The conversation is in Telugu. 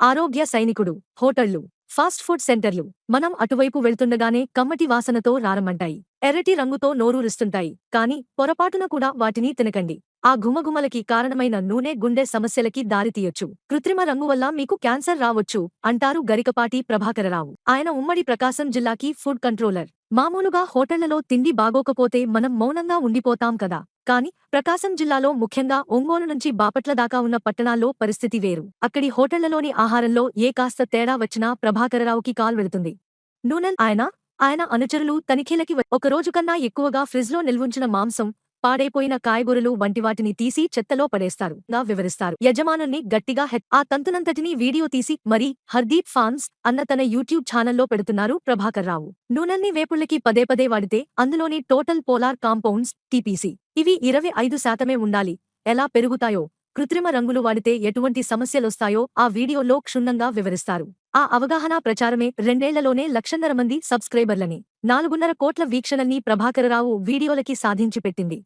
ఆరోగ్య సైనికుడు హోటళ్ళు ఫాస్ట్ ఫుడ్ సెంటర్లు మనం అటువైపు వెళ్తుండగానే కమ్మటి వాసనతో రారమంటాయి. ఎర్రటి రంగుతో నోరూరుస్తుంటాయి కాని పొరపాటున కూడా వాటిని తినకండి. ఆ ఘుమఘుమలకి కారణమైన నూనె గుండె సమస్యలకి దారితీయొచ్చు కృత్రిమ రంగు వల్ల మీకు క్యాన్సర్ రావచ్చు అంటారు గరికపాటి ప్రభాకరరావు. ఆయన ఉమ్మడి ప్రకాశం జిల్లాకి ఫుడ్ కంట్రోలర్. మామూలుగా హోటళ్ళలో తిండి బాగోకపోతే మనం మౌనంగా ఉండిపోతాం కదా. కాని ప్రకాశం జిల్లాలో ముఖ్యంగా ఒంగోలు నుంచి బాపట్ల దాకా ఉన్న పట్టణాల్లో పరిస్థితి వేరు. అక్కడి హోటళ్ళలోని ఆహారంలో ఏ కాస్త తేడా వచ్చినా ప్రభాకరరావుకి కాల్ వెళుతుంది. నూనెన్ ఆయన ఆయన అనుచరులు తనిఖీలకి వ- ఒక కన్నా ఎక్కువగా ఫ్రిజ్లో నిల్వుంచిన మాంసం పాడైపోయిన కాయగూరలు వంటి వాటిని తీసి చెత్తలో పడేస్తారు. గా వివరిస్తారు. యజమానుల్ని గట్టిగా హె ఆ తంతునంతటినీ వీడియో తీసి మరీ హర్దీప్ ఫాన్స్ అన్న తన యూట్యూబ్ ఛానల్లో పెడుతున్నారు ప్రభాకర్ రావు. నూనెల్ని వేపుళ్ళకి పదే పదే వాడితే అందులోని టోటల్ పోలార్ కాంపౌండ్స్ టీపీసీ. ఇవి ఇరవై ఐదు శాతమే ఉండాలి. ఎలా పెరుగుతాయో కృత్రిమ రంగులు వాడితే ఎటువంటి సమస్యలొస్తాయో ఆ వీడియోలో క్షుణ్ణంగా వివరిస్తారు. ఆ అవగాహన ప్రచారమే రెండేళ్ళలోనే లక్షన్నర మంది సబ్స్క్రైబర్లని నాలుగున్నర కోట్ల వీక్షణల్ని ప్రభాకరరావు వీడియోలకి సాధించి పెట్టింది